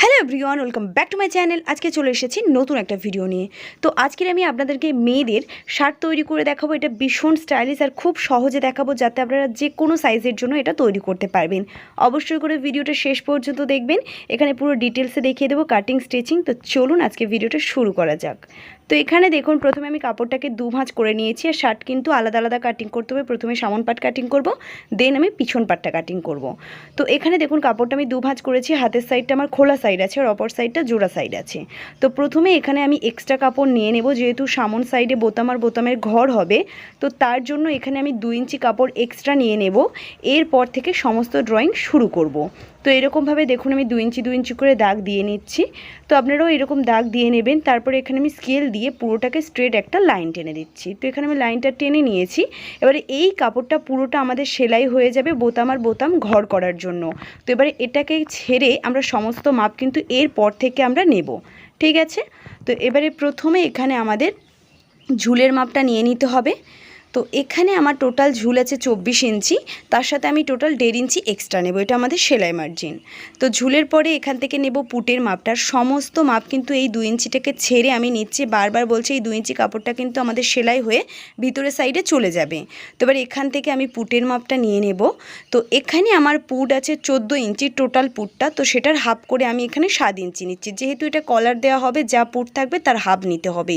Hello everyone welcome back to my channel আজকে চলে এসেছি নতুন একটা ভিডিও নিয়ে। তো আজকের আমি আপনাদেরকে মেয়েদের শার্ট তৈরি করে দেখাবো। এটা ভীষণ স্টাইলিশ আর খুব সহজে দেখাবো যাতে আপনারা যে কোনো সাইজের জন্য এটা তৈরি করতে পারবেন। অবশ্যই করে ভিডিওটা শেষ পর্যন্ত দেখবেন। এখানে পুরো ডিটেলসে দেখিয়ে দেবো কাটিং স্টিচিং তো চলুন আজকে ভিডিওটা শুরু করা যাক। তো এখানে দেখুন, প্রথমে আমি কাপড়টাকে দু ভাঁজ করে নিয়েছি আর শার্ট কিন্তু আলাদা আলাদা কাটিং করতে হবে। প্রথমে সামন পাট কাটিং করব দেন আমি পিছন পাটটা কাটিং করব। তো এখানে দেখুন, কাপড়টা আমি দু ভাঁজ করেছি। হাতের সাইডটা আমার খোলা সাইড আছে আর অপর সাইডটা জোড়া সাইড আছে। তো প্রথমে এখানে আমি এক্সট্রা কাপড় নিয়ে নেব, যেহেতু সামন সাইডে বোতাম আর বোতামের ঘর হবে, তো তার জন্য এখানে আমি দু ইঞ্চি কাপড় এক্সট্রা নিয়ে নেব। এরপর থেকে সমস্ত ড্রয়িং শুরু করব। তো এরকমভাবে দেখুন আমি দু ইঞ্চি দু ইঞ্চি করে দাগ দিয়ে নিচ্ছি। তো আপনারাও এরকম দাগ দিয়ে নেবেন, তারপরে এখানে আমি স্কেল দিয়ে পুরোটাকে স্ট্রেট একটা লাইন টেনে দিচ্ছি। তো এখানে আমি লাইনটা টেনে নিয়েছি। এবারে এই কাপড়টা পুরোটা আমাদের সেলাই হয়ে যাবে বোতাম আর বোতাম ঘর করার জন্য। তো এবারে এটাকে ছেড়ে আমরা সমস্ত মাপ কিন্তু এরপর থেকে আমরা নেব। ঠিক আছে? তো এবারে প্রথমে এখানে আমাদের ঝুলের মাপটা নিয়ে নিতে হবে। তো এখানে আমার টোটাল ঝুল আছে চব্বিশ ইঞ্চি, তার সাথে আমি টোটাল দেড় ইঞ্চি এক্সট্রা নেব, এটা আমাদের সেলাই মার্জিন তো ঝুলের পরে এখান থেকে নেব পুটের মাপটার সমস্ত মাপ কিন্তু এই দু ইঞ্চিটাকে ছেড়ে আমি নিচ্ছি, বারবার বলছি এই দু ইঞ্চি কাপড়টা কিন্তু আমাদের সেলাই হয়ে ভিতরের সাইডে চলে যাবে। তো এবার এখান থেকে আমি পুটের মাপটা নিয়ে নেব, তো এখানে আমার পুট আছে চোদ্দ ইঞ্চি টোটাল পুটটা, তো সেটার হাফ করে আমি এখানে সাত ইঞ্চি নিচ্ছি, যেহেতু এটা কলার দেওয়া হবে, যা পুট থাকবে তার হাফ নিতে হবে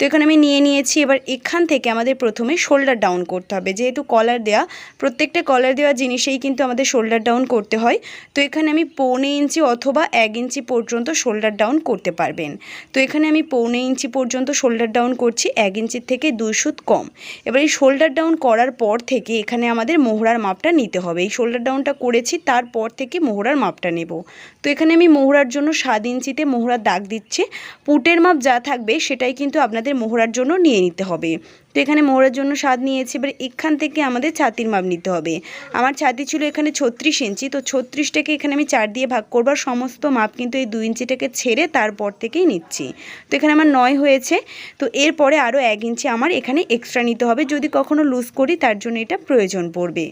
তো এখানে আমি নিয়ে নিয়েছি। এবার এখান থেকে আমাদের প্রথমে শোল্ডার ডাউন করতে হবে। যেহেতু কলার দেওয়া প্রত্যেকটা কলার দেওয়া জিনিসেই কিন্তু আমাদের শোল্ডার ডাউন করতে হয়। তো এখানে আমি পৌনে ইঞ্চি অথবা এক ইঞ্চি পর্যন্ত শোল্ডার ডাউন করতে পারবেন। তো এখানে আমি পৌনে ইঞ্চি পর্যন্ত শোল্ডার ডাউন করছি, এক ইঞ্চির থেকে দুই সুত কম। এবার এই শোল্ডার ডাউন করার পর থেকে এখানে আমাদের মোহরার মাপটা নিতে হবে। এই শোল্ডার ডাউনটা করেছি, তারপর থেকে মোহরার মাপটা নেব। তো এখানে আমি মোহরার জন্য সাত ইঞ্চিতে মোহরার দাগ দিচ্ছি। পুটের মাপ যা থাকবে সেটাই কিন্তু আপনাদের মোহরার জন্য নিয়ে নিতে হবে। তো এখানে মোহরার জন্য স্বাদ নিয়েছি, এবার এখান থেকে আমাদের ছাতির মাপ নিতে হবে। আমার ছাতি ছিল এখানে ছত্রিশ ইঞ্চি, তো ছত্রিশটাকে এখানে আমি চার দিয়ে ভাগ করবার সমস্ত মাপ কিন্তু এই দুই ইঞ্চিটাকে ছেড়ে তারপর থেকেই নিচ্ছি। তো এখানে আমার নয় হয়েছে, তো এরপরে আরও এক ইঞ্চি আমার এখানে এক্সট্রা নিতে হবে, যদি কখনো লুজ করি তার জন্য এটা প্রয়োজন পড়বে।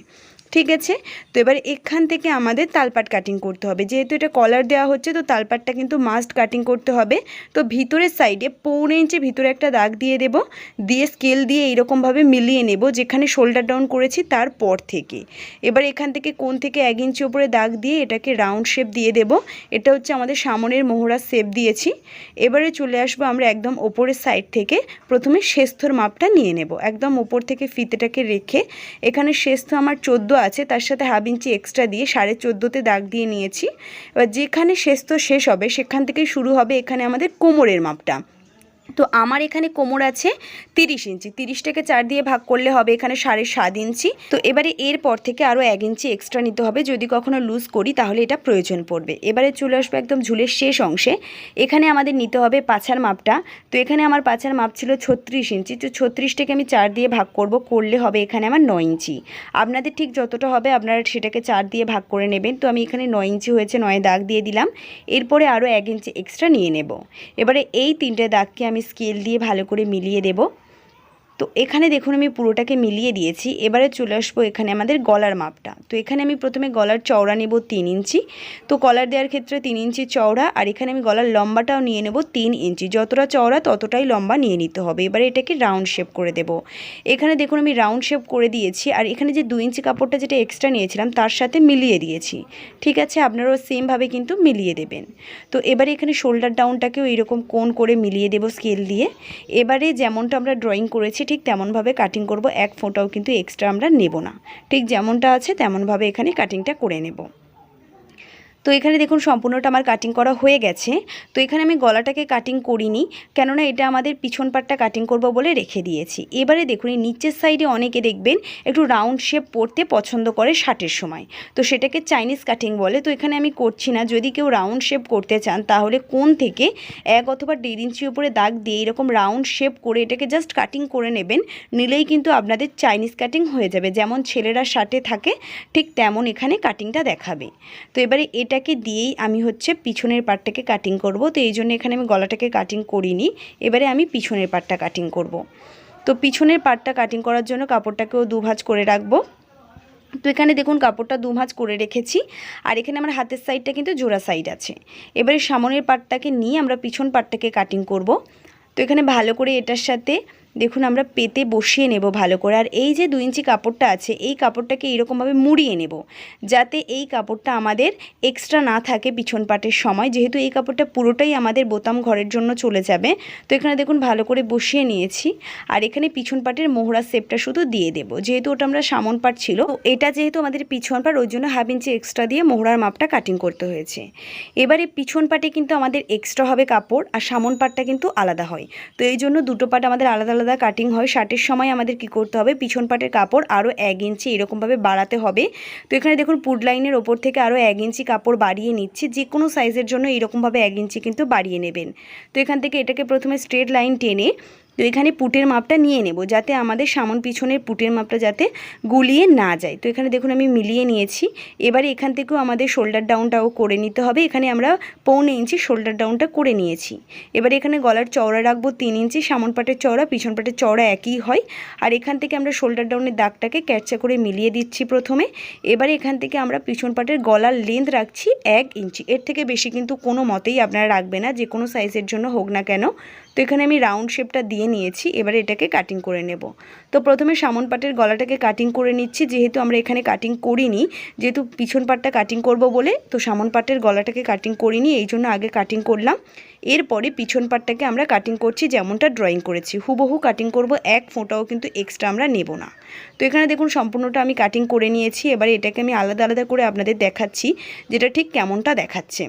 ঠিক আছে? তো এবার এখান থেকে আমাদের তালপাট কাটিং করতে হবে। যেহেতু এটা কলার দেওয়া হচ্ছে, তো তালপাটটা কিন্তু মাস্ট কাটিং করতে হবে। তো ভিতরের সাইডে পৌনে ইঞ্চি ভিতরে একটা দাগ দিয়ে দেব। দিয়ে স্কেল দিয়ে এইরকমভাবে মিলিয়ে নেব, যেখানে শোল্ডার ডাউন করেছি তারপর থেকে। এবার এখান থেকে কোন থেকে এক ইঞ্চি ওপরে দাগ দিয়ে এটাকে রাউন্ড শেপ দিয়ে দেব। এটা হচ্ছে আমাদের সামনের মোহরার শেপ দিয়েছি। এবারে চলে আসব আমরা একদম ওপরের সাইড থেকে। প্রথমে শেস্থর মাপটা নিয়ে নেব। একদম ওপর থেকে ফিতেটাকে রেখে এখানে শেস্থ আমার চোদ্দ আছে, তার সাথে হাফ ইঞ্চি এক্সট্রা দিয়ে সাড়ে চোদ্দোতে দাগ দিয়ে নিয়েছি। এবার যেখানে শেষ তো শেষ হবে, সেখান থেকেই শুরু হবে এখানে আমাদের কোমরের মাপটা। তো আমার এখানে কোমর আছে তিরিশ ইঞ্চি। তিরিশটাকে চার দিয়ে ভাগ করলে হবে এখানে সাড়ে সাত ইঞ্চি। তো এবারে এরপর থেকে আরও এক ইঞ্চি এক্সট্রা নিতে হবে। যদি কখনো লুজ করি তাহলে এটা প্রয়োজন পড়বে। এবারে চলে আসব একদম ঝুলের শেষ অংশে। এখানে আমাদের নিতে হবে পাছার মাপটা। তো এখানে আমার পাছার মাপ ছিল ছত্রিশ ইঞ্চি। তো ছত্রিশটাকে আমি চার দিয়ে ভাগ করব। করলে হবে এখানে আমার নয় ইঞ্চি। আপনাদের ঠিক যতটা হবে আপনারা সেটাকে চার দিয়ে ভাগ করে নেবেন। তো আমি এখানে নয় ইঞ্চি হয়েছে নয় দাগ দিয়ে দিলাম। এরপরে আরও এক ইঞ্চি এক্সট্রা নিয়ে নেব। এবারে এই তিনটে দাগকে আমি স্কেল দিয়ে ভালো করে মিলিয়ে দেব। তো এখানে দেখুন আমি পুরোটাকে মিলিয়ে দিয়েছি। এবারে চলে আসব এখানে আমাদের গলার মাপটা। তো এখানে আমি প্রথমে গলার চওড়া নেব তিন ইঞ্চি। তো কলার দেওয়ার ক্ষেত্রে তিন ইঞ্চি চওড়া আর এখানে আমি গলার লম্বাটাও নিয়ে নেব তিন ইঞ্চি। যতটা চওড়া ততটাই লম্বা নিয়ে নিতে হবে। এবারে এটাকে রাউন্ড শেপ করে দেব। এখানে দেখুন আমি রাউন্ড শেপ করে দিয়েছি আর এখানে যে দু ইঞ্চি কাপড়টা যেটা এক্সট্রা নিয়েছিলাম তার সাথে মিলিয়ে দিয়েছি। ঠিক আছে? আপনারাও সেমভাবে কিন্তু মিলিয়ে দেবেন। তো এবারে এখানে শোল্ডার ডাউনটাকেও এইরকম কোন করে মিলিয়ে দেব স্কেল দিয়ে। এবারে যেমনটা আমরা ড্রয়িং করেছি ঠিক তেমনভাবে কাটিং করব, এক ফোঁটাও কিন্তু এক্সট্রা আমরা নেব না। ঠিক যেমনটা আছে, তেমনভাবে এখানে কাটিংটা করে নেব। তো এখানে দেখুন সম্পূর্ণটা আমার কাটিং করা হয়ে গেছে। তো এখানে আমি গলাটাকে কাটিং করিনি, কেননা এটা আমাদের পিছন পাটটা কাটিং করব বলে রেখে দিয়েছি। এবারে দেখুন, এই নিচের সাইডে অনেকে দেখবেন একটু রাউন্ড শেপ পরতে পছন্দ করে শার্টের সময়। তো সেটাকে চাইনিজ কাটিং বলে। তো এখানে আমি করছি না। যদি কেউ রাউন্ড শেপ করতে চান, তাহলে কোন থেকে এক অথবা দেড় ইঞ্চি উপরে দাগ দিয়ে এরকম রাউন্ড শেপ করে এটাকে জাস্ট কাটিং করে নেবেন, নিলেই কিন্তু আপনাদের চাইনিজ কাটিং হয়ে যাবে। যেমন ছেলেরা শার্টে থাকে, ঠিক তেমন এখানে কাটিংটা দেখাবে। তো এবারে এটা এটাকে দিয়েই আমি হচ্ছে পিছনের পার্টটাকে কাটিং করব। তো এই জন্য এখানে আমি গলাটাকে কাটিং করিনি। এবারে আমি পিছনের পার্টটা কাটিং করব। তো পিছনের পার্টটা কাটিং করার জন্য কাপড়টাকেও দুভাজ করে রাখব। তো এখানে দেখুন কাপড়টা দু ভাঁজ করে রেখেছি। আর এখানে আমার হাতের সাইডটা কিন্তু জোড়া সাইড আছে। এবারে সামনের পাটটাকে নিয়ে আমরা পিছন পাটটাকে কাটিং করব। তো এখানে ভালো করে এটার সাথে দেখুন, আমরা পেতে বসিয়ে নেব ভালো করে। আর এই যে দু ইঞ্চি কাপড়টা আছে, এই কাপড়টাকে এরকমভাবে মুড়িয়ে নেব, যাতে এই কাপড়টা আমাদের এক্সট্রা না থাকে পিছন পাটের সময়। যেহেতু এই কাপড়টা পুরোটাই আমাদের বোতাম ঘরের জন্য চলে যাবে, তো এখানে দেখুন, ভালো করে বসিয়ে নিয়েছি। আর এখানে পিছন পাটের মোহরা সেপটা শুধু দিয়ে দেব, যেহেতু ওটা আমরা সামন পাট ছিল। এটা যেহেতু আমাদের পিছন পাট, ওই জন্য হাফ ইঞ্চি এক্সট্রা দিয়ে মোহরার মাপটা কাটিং করতে হয়েছে। এবারে পিছন পাটে কিন্তু আমাদের এক্সট্রা হবে কাপড়, আর সামন পাটটা কিন্তু আলাদা হয়। তো এই জন্য দুটো পাট আমাদের আলাদা আলাদা কাটিং হয়, শার্টের সময় আমাদের কি করতে হবে? পিছন পাটের কাপড় আরও এক ইঞ্চি এরকমভাবে বাড়াতে হবে। তো এখানে দেখুন, পুড লাইনের ওপর থেকে আরও এক ইঞ্চি কাপড় বাড়িয়ে নিচ্ছে। যে কোনো সাইজের জন্য এরকমভাবে এক ইঞ্চি কিন্তু বাড়িয়ে নেবেন। তো এখান থেকে এটাকে প্রথমে স্ট্রেট লাইন টেনে তো এখানে পুটের মাপটা নিয়ে নেব যাতে আমাদের সামন পিছনের পুটের মাপটা যাতে গুলিয়ে না যায়। তো এখানে দেখুন আমি মিলিয়ে নিয়েছি। এবারে এখান থেকেও আমাদের শোল্ডার ডাউনটাও করে নিতে হবে। এখানে আমরা পৌনে ইঞ্চি শোল্ডার ডাউনটা করে নিয়েছি। এবারে এখানে গলার চওড়া রাখব তিন ইঞ্চি, সামন পাটের চওড়া, পিছন পাটের চওড়া একই হয়। আর এখান থেকে আমরা শোল্ডার ডাউনের দাগটাকে ক্যাচা করে মিলিয়ে দিচ্ছি প্রথমে। এবারে এখান থেকে আমরা পিছন পাটের গলার লেন্থ রাখছি এক ইঞ্চি। এর থেকে বেশি কিন্তু কোনো মতেই আপনারা রাখবে না, যে কোনো সাইজের জন্য হোক না কেন। তো এখানে আমি রাউন্ড শেপটা দিয়ে নিয়েছি, এবারে এটাকে কাটিং করে নেব। তো প্রথমে সামন পাটের গলাটাকে কাটিং করে নিচ্ছি, যেহেতু আমরা এখানে কাটিং করিনি, যেহেতু পিছন পাটটা কাটিং করব বলে, তো সামন পাটের গলাটাকে কাটিং করিনি, এই জন্য আগে কাটিং করলাম। এরপরে পিছন পাটটাকে আমরা কাটিং করছি যেমনটা ড্রয়িং করেছি। হুবহু কাটিং করব, এক ফোঁটাও কিন্তু এক্সট্রা আমরা নেব না। তো এখানে দেখুন, সম্পূর্ণটা আমি কাটিং করে নিয়েছি, এবারে এটাকে আমি আলাদা আলাদা করে আপনাদের দেখাচ্ছি, যেটা ঠিক কেমনটা দেখাচ্ছে।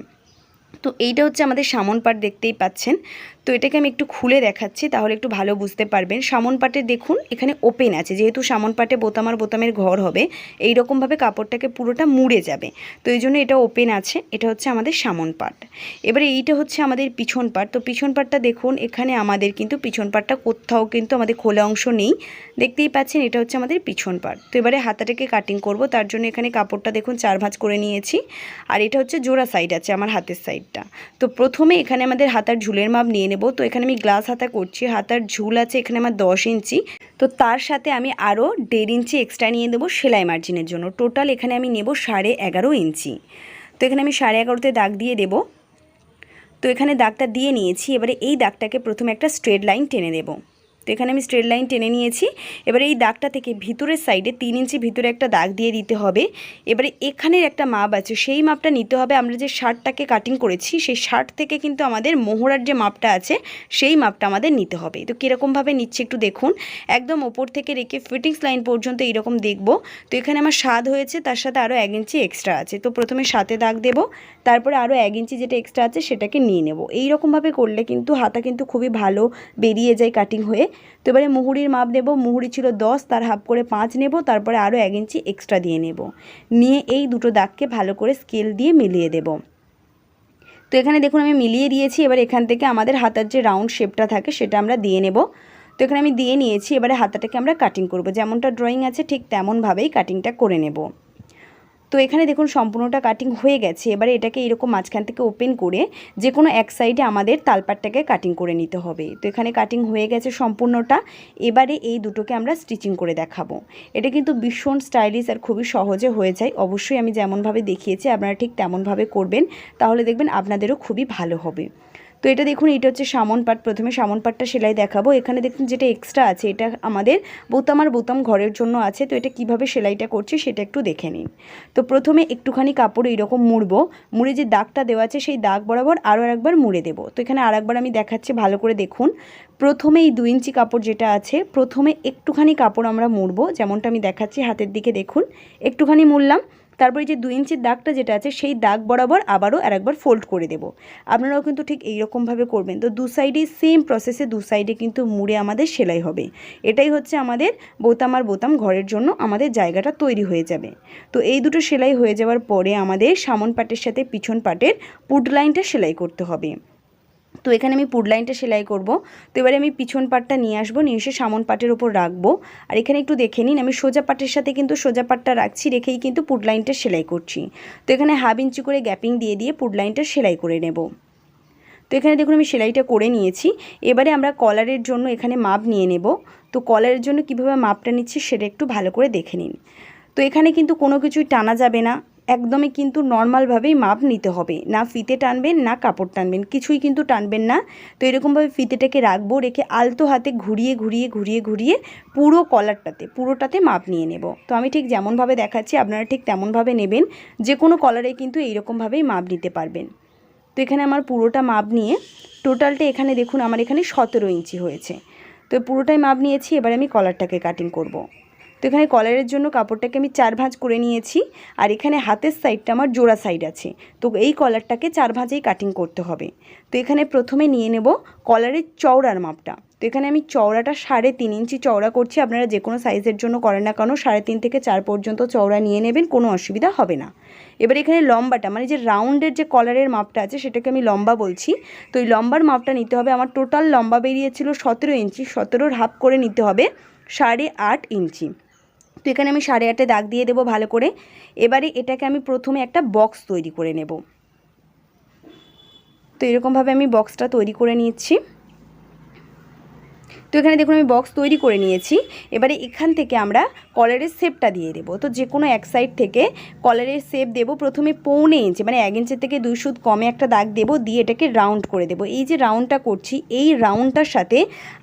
তো এইটা হচ্ছে আমাদের সামন পাট দেখতেই পাচ্ছেন। তো এটাকে আমি একটু খুলে দেখাচ্ছি, তাহলে একটু ভালো বুঝতে পারবেন। সামন পাটে দেখুন, এখানে ওপেন আছে, যেহেতু সামন পাটে বোতাম আর বোতামের ঘর হবে এই রকমভাবে কাপড়টাকে পুরোটা মুড়ে যাবে। তো এই জন্য এটা ওপেন আছে, এটা হচ্ছে আমাদের সামন পাট। এবারে এইটা হচ্ছে আমাদের পিছন পাট, তো পিছন পাটটা দেখুন, এখানে আমাদের কিন্তু পিছন পাটটা কোথাও কিন্তু আমাদের খোলা অংশ নেই। দেখতেই পাচ্ছেন, এটা হচ্ছে আমাদের পিছন পাট। তো এবারে হাতাটাকে কাটিং করব, তার জন্য এখানে কাপড়টা দেখুন, চার ভাঁজ করে নিয়েছি। আর এটা হচ্ছে জোড়া সাইড আছে, আমার হাতের সাইডটা তো প্রথমে এখানে আমাদের হাতার ঝুলের মাপ নিয়ে নেব তো এখানে আমি গ্লাস হাতা করছি, হাতার ঝুল আছে এখানে আমার দশ ইঞ্চি। তো তার সাথে আমি আরও দেড় ইঞ্চি এক্সট্রা নিয়ে দেবো সেলাই মার্জিনের জন্য। টোটাল এখানে আমি নেব সাড়ে এগারো ইঞ্চি। তো এখানে আমি সাড়ে এগারোতে দাগ দিয়ে দেব। তো এখানে দাগটা দিয়ে নিয়েছি, এবারে এই দাগটাকে প্রথমে একটা স্ট্রেট লাইন টেনে দেবো। তো এখানে আমি স্ট্রেট লাইন টেনে নিয়েছি। এবারে এই দাগটা থেকে ভিতরের সাইডে তিন ইঞ্চি ভিতরে একটা দাগ দিয়ে দিতে হবে। এবারে এখানের একটা মাপ আছে, সেই মাপটা নিতে হবে। আমরা যে শার্টটাকে কাটিং করেছি, সেই শার্ট থেকে কিন্তু আমাদের মোহরার যে মাপটা আছে, সেই মাপটা আমাদের নিতে হবে। তো কীরকমভাবে নিচ্ছে একটু দেখুন। একদম ওপর থেকে রেখে ফিটিংস লাইন পর্যন্ত এইরকম দেখব। তো এখানে আমার স্বাদ হয়েছে, তার সাথে আরও এক ইঞ্চি এক্সট্রা আছে। তো প্রথমে সাথে দাগ দেব, তারপরে আরও এক ইঞ্চি যেটা এক্সট্রা আছে, সেটাকে নিয়ে নেব। এই রকমভাবে করলে কিন্তু হাতা কিন্তু খুবই ভালো বেরিয়ে যায় কাটিং হয়ে। তো এবারে মুহুরির মাপ নেব, মুহুরি ছিল দশ, তার হাফ করে পাঁচ নেব, তারপরে আরও এক ইঞ্চি এক্সট্রা দিয়ে নেব। নিয়ে এই দুটো দাগকে ভালো করে স্কেল দিয়ে মিলিয়ে দেব। তো এখানে দেখুন আমি মিলিয়ে দিয়েছি, এবার এখান থেকে আমাদের হাতার যে রাউন্ড শেপটা থাকে সেটা আমরা দিয়ে নেব। তো এখানে আমি দিয়ে নিয়েছি, এবারে হাতাটাকে আমরা কাটিং করব। যেমনটা ড্রয়িং আছে ঠিক তেমনভাবেই কাটিংটা করে নেব। তো এখানে দেখুন সম্পূর্ণটা কাটিং হয়ে গেছে। এবারে এটাকে এরকম মাঝখান থেকে ওপেন করে যে কোনো এক সাইডে আমাদের তালপাটটাকে কাটিং করে নিতে হবে। তো এখানে কাটিং হয়ে গেছে সম্পূর্ণটা। এবারে এই দুটোকে আমরা স্টিচিং করে দেখাবো। এটা কিন্তু ভীষণ স্টাইলিশ আর খুবই সহজে হয়ে যায়। অবশ্যই আমি যেমনভাবে দেখিয়েছি, আপনারা ঠিক তেমনভাবে করবেন। তাহলে দেখবেন আপনাদেরও খুবই ভালো হবে। তো এটা দেখুন, এটা হচ্ছে সামন পাট। প্রথমে সামন পাটটা সেলাই দেখাবো। এখানে দেখুন যেটা এক্সট্রা আছে, এটা আমাদের বোতাম আর বোতাম ঘরের জন্য আছে। তো এটা কীভাবে সেলাইটা করছি সেটা একটু দেখে নিন। তো প্রথমে একটুখানি কাপড় এইরকম মুড়বো। মুড়ে যে দাগটা দেওয়া আছে সেই দাগ বরাবর আরও একবার মুড়ে দেবো। তো এখানে আর একবার আমি দেখাচ্ছি, ভালো করে দেখুন। প্রথমে এই দু ইঞ্চি কাপড় যেটা আছে, প্রথমে একটুখানি কাপড় আমরা মুড়বো। যেমনটা আমি দেখাচ্ছি, হাতের দিকে দেখুন। একটুখানি মুড়লাম। তারপরে যে দু ইঞ্চির দাগটা যেটা আছে, সেই দাগ বরাবর আবারও আরেকবার ফোল্ড করে দেব। আপনারাও কিন্তু ঠিক এইরকমভাবে করবেন। তো দু সাইডেই সেম প্রসেসে দু সাইডে কিন্তু মুড়ে আমাদের সেলাই হবে। এটাই হচ্ছে আমাদের বোতাম আর বোতাম ঘরের জন্য আমাদের জায়গাটা তৈরি হয়ে যাবে। তো এই দুটো সেলাই হয়ে যাওয়ার পরে আমাদের সামন পাটের সাথে পিছন পাটের পুট লাইনটা সেলাই করতে হবে। তো এখানে আমি পুড লাইনটা সেলাই করব। তো এবারে আমি পিছন পাটটা নিয়ে আসব, নিয়ে এসে সামন পাটের ওপর রাখব। আর এখানে একটু দেখে নিন, আমি সোজা পাটের সাথে কিন্তু সোজা পাটটা রাখছি, রেখেই কিন্তু পুড লাইনটা সেলাই করছি। তো এখানে হাফ ইঞ্চি করে গ্যাপিং দিয়ে দিয়ে পুড লাইনটা সেলাই করে নেব। তো এখানে দেখুন, আমি সেলাইটা করে নিয়েছি। এবারে আমরা কলারের জন্য এখানে মাপ নিয়ে নেব। তো কলারের জন্য কীভাবে মাপটা নিচ্ছি সেটা একটু ভালো করে দেখে নিন। তো এখানে কিন্তু কোনো কিছুই টানা যাবে না। একদমই কিন্তু নর্মালভাবেই মাপ নিতে হবে। না ফিতে টানবেন, না কাপড় টানবেন, কিছুই কিন্তু টানবেন না। তো এরকমভাবে ফিতেটাকে রাখব, রেখে আলতো হাতে ঘুরিয়ে ঘুরিয়ে ঘুরিয়ে ঘুরিয়ে পুরো কলারটাতে পুরোটাতে মাপ নিয়ে নেব। তো আমি ঠিক যেমনভাবে দেখাচ্ছি, আপনারা ঠিক তেমনভাবে নেবেন। যে কোনো কলারে কিন্তু এইরকমভাবেই মাপ নিতে পারবেন। তো এখানে আমার পুরোটা মাপ নিয়ে টোটালটা এখানে দেখুন, আমার এখানে সতেরো ইঞ্চি হয়েছে। তো পুরোটাই মাপ নিয়েছি, এবার আমি কলারটাকে কাটিং করব। তো এখানে কলারের জন্য কাপড়টাকে আমি চার ভাঁজ করে নিয়েছি, আর এখানে হাতের সাইডটা আমার জোড়া সাইড আছে। তো এই কলারটাকে চার ভাঁজেই কাটিং করতে হবে। তো এখানে প্রথমে নিয়ে নেব কলারের চওড়ার মাপটা। তো এখানে আমি চওড়াটা সাড়ে তিন ইঞ্চি চওড়া করছি, আপনারা যে কোনো সাইজের জন্য করেন না কেন, সাড়ে তিন থেকে চার পর্যন্ত চওড়া নিয়ে নেবেন, কোনো অসুবিধা হবে না। এবার এখানে লম্বাটা মানে যে রাউন্ডের যে কলারের মাপটা আছে, সেটাকে আমি লম্বা বলছি। তো এই লম্বার মাপটা নিতে হবে, আমার টোটাল লম্বা বেরিয়েছিল সতেরো ইঞ্চি, সতেরোর হাফ করে নিতে হবে সাড়ে আট ইঞ্চি। তো এখানে আমি সাড়ে আটে দাগ দিয়ে দেবো ভালো করে। এবারে এটাকে আমি প্রথমে একটা বক্স তৈরি করে নেব। তো এরকমভাবে আমি বক্সটা তৈরি করে নিচ্ছি। তো এখানে দেখুন আমি বক্স তৈরি করে নিয়েছি। এবারে এখান থেকে আমরা কলারের শেপটা দিয়ে দেবো। তো যে কোনো এক সাইড থেকে কলারের শেপ দেবো। প্রথমে পৌনে ইঞ্চি মানে এক ইঞ্চের থেকে দুই সুদ কমে একটা দাগ দেবো, দিয়ে এটাকে রাউন্ড করে দেবো। এই যে রাউন্ডটা করছি, এই রাউন্ডটার সাথে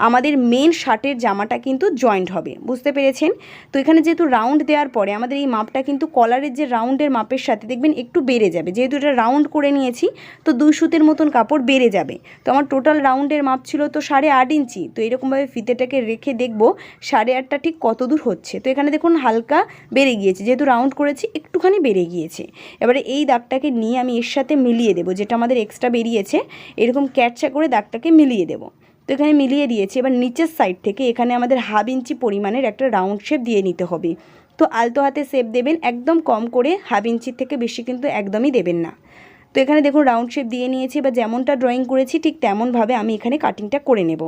আমাদের মেন শার্টের জামাটা কিন্তু জয়েন্ট হবে। বুঝতে পেরেছেন? তো এখানে যেহেতু রাউন্ড দেওয়ার পরে আমাদের এই মাপটা কিন্তু কলারের যে রাউন্ডের মাপের সাথে দেখবেন একটু বেড়ে যাবে। যেহেতু এটা রাউন্ড করে নিয়েছি, তো দুই সুতের মতন কাপড় বেড়ে যাবে। তো আমার টোটাল রাউন্ডের মাপ ছিল তো সাড়ে আট ইঞ্চি তো এরকমভাবে ফিতেটাকে রেখে দেখব সাড়ে আটটা ঠিক কত দূর হচ্ছে। তো এখানে দেখুন হালকা বেড়ে গিয়েছে, যেহেতু রাউন্ড করেছি, একটুখানি বেড়ে গিয়েছে। এবারে এই দাগটাকে নিয়ে আমি এর সাথে মিলিয়ে দেবো, যেটা আমাদের এক্সট্রা বেরিয়েছে, এরকম ক্যাটচা করে দাগটাকে মিলিয়ে দেবো। তো এখানে মিলিয়ে দিয়েছি, এবার নিচের সাইড থেকে এখানে আমাদের হাফ ইঞ্চি পরিমাণের একটা রাউন্ড শেপ দিয়ে নিতে হবে। তো আলতো হাতে শেপ দেবেন, একদম কম করে হাফ ইঞ্চির থেকে বেশি কিন্তু একদমই দেবেন না। তো এখানে দেখুন রাউন্ড শেপ দিয়ে নিয়েছি বা যেমনটা ড্রয়িং করেছি, ঠিক তেমনভাবে আমি এখানে কাটিংটা করে নেব।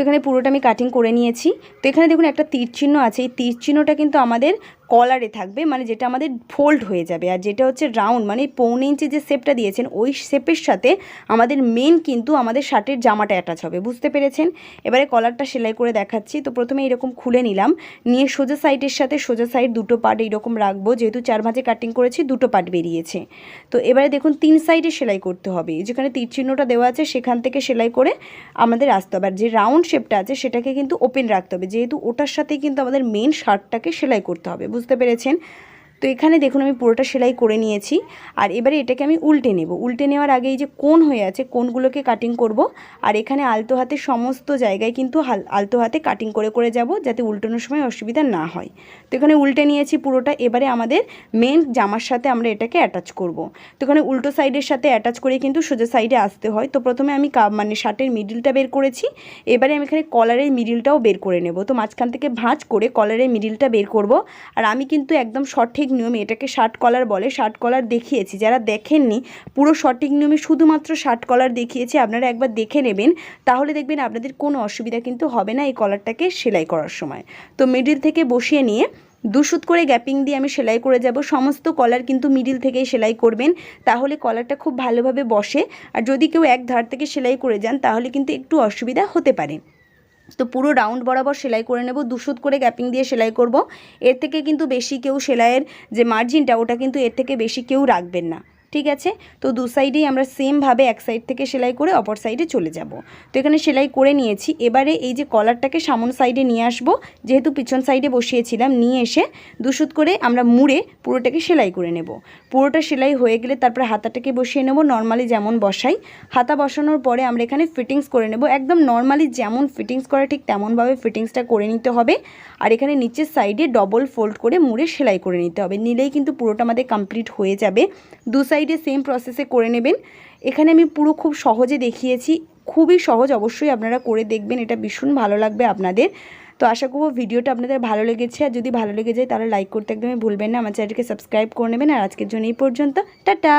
তো এখানে পুরোটা আমি কাটিং করে নিয়েছি। তো এখানে দেখুন একটা তীর চিহ্ন আছে। এই তীর চিহ্নটা কিন্তু আমাদের কলারে থাকবে মানে যেটা আমাদের ফোল্ড হয়ে যাবে। আর যেটা হচ্ছে রাউন্ড মানে পৌনে ইঞ্চি যে শেপটা দিয়েছেন, ওই শেপের সাথে আমাদের মেন কিন্তু আমাদের শার্টের জামাটা অ্যাটাচ হবে। বুঝতে পেরেছেন? এবারে কলারটা সেলাই করে দেখাচ্ছি। তো প্রথমে এরকম খুলে নিলাম। নিয়ে সোজা সাইডের সাথে সোজা সাইড দুটো পার্ট এইরকম রাখব। যেহেতু চার ভাঁজে কাটিং করেছি, দুটো পার্ট বেরিয়েছে। তো এবারে দেখুন, তিন সাইডে সেলাই করতে হবে। যেখানে তীর চিহ্নটা দেওয়া আছে, সেখান থেকে সেলাই করে আমাদের আসতে হবে। আর যে রাউন্ড শেপটা আছে, সেটাকে কিন্তু ওপেন রাখতে হবে। যেহেতু ওটার সাথেই কিন্তু আমাদের মেন শার্টটাকে সেলাই করতে হবে। বুঝতে পেরেছেন। তো এখানে দেখুন আমি পুরোটা সেলাই করে নিয়েছি। আর এবারে এটাকে আমি উল্টে নেব। উল্টে নেওয়ার আগে এই যে কোন হয়ে আছে কোনগুলোকে কাটিং করব। আর এখানে আলতো হাতে সমস্ত জায়গায় কিন্তু আলতো হাতে কাটিং করে করে যাব যাতে উল্টানোর সময় অসুবিধা না হয়। তো এখানে উল্টে নিয়েছি পুরোটা। এবারে আমাদের মেন জামার সাথে আমরা এটাকে অ্যাটাচ করব। তো এখানে উল্টো সাইডের সাথে অ্যাটাচ করে কিন্তু সোজা সাইডে আসতে হয়। তো প্রথমে আমি মানে শার্টের মিডিলটা বের করেছি। এবারে আমি এখানে কলারের মিডিলটাও বের করে নেব। তো মাঝখান থেকে ভাঁজ করে কলারের মিডিলটা বের করব। আর আমি কিন্তু একদম সঠিক নিয়মে, এটাকে শার্ট কলার বলে শার্ট কলার দেখিয়েছি। যারা দেখেননি, পুরো সঠিক নিয়মে শুধুমাত্র শার্ট কলার দেখিয়েছি, আপনারা একবার দেখে নেবেন। তাহলে দেখবেন আপনাদের কোনো অসুবিধা কিন্তু হবে না এই কলারটাকে সেলাই করার সময়। তো মিডিল থেকে বসিয়ে নিয়ে দুশুত করে গ্যাপিং দিয়ে আমি সেলাই করে যাব। সমস্ত কলার কিন্তু মিডিল থেকেই সেলাই করবেন। তাহলে কলারটা খুব ভালোভাবে বসে। আর যদি কেউ এক ধার থেকে সেলাই করে যান, তাহলে কিন্তু একটু অসুবিধা হতে পারে। তো পুরো রাউন্ড বরাবর সেলাই করে নেব দুশো করে গ্যাপিং দিয়ে সেলাই করব। এর থেকে কিন্তু বেশি কেউ সেলাইয়ের যে মার্জিনটা ওটা কিন্তু এর থেকে বেশি কেউ রাখবেন না। ঠিক আছে? তো দু সাইডেই আমরা সেমভাবে এক সাইড থেকে সেলাই করে অপর সাইডে চলে যাব। তো এখানে সেলাই করে নিয়েছি। এবারে এই যে কলারটাকে সামন সাইডে নিয়ে আসব। যেহেতু পিছন সাইডে বসিয়েছিলাম নিয়ে এসে দুশুত করে আমরা মুড়ে পুরোটাকে সেলাই করে নেব। পুরোটা সেলাই হয়ে গেলে তারপরে হাতাটাকে বসিয়ে নেব নর্মালি যেমন বসাই। হাতা বসানোর পরে আমরা এখানে ফিটিংস করে নেব। একদম নর্মালি যেমন ফিটিংস করে ঠিক তেমনভাবে ফিটিংসটা করে নিতে হবে। আর এখানে নিচের সাইডে ডবল ফোল্ড করে মুড়ে সেলাই করে নিতে হবে। নিলেই কিন্তু পুরোটা আমাদের কমপ্লিট হয়ে যাবে। দু সাইডে সেম প্রসেসে করে নেবেন। এখানে আমি পুরো খুব সহজে দেখিয়েছি। খুবই সহজ, অবশ্যই আপনারা করে দেখবেন। এটা ভীষণ ভালো লাগবে আপনাদের। তো আশা করব ভিডিওটা আপনাদের ভালো লেগেছে। আর যদি ভালো লেগে যায়, তাহলে লাইক করতে একদমই ভুলবেন না। আমার চ্যানেলকে সাবস্ক্রাইব করে নেবেন। আর আজকের জন্য এই পর্যন্ত। টাটা!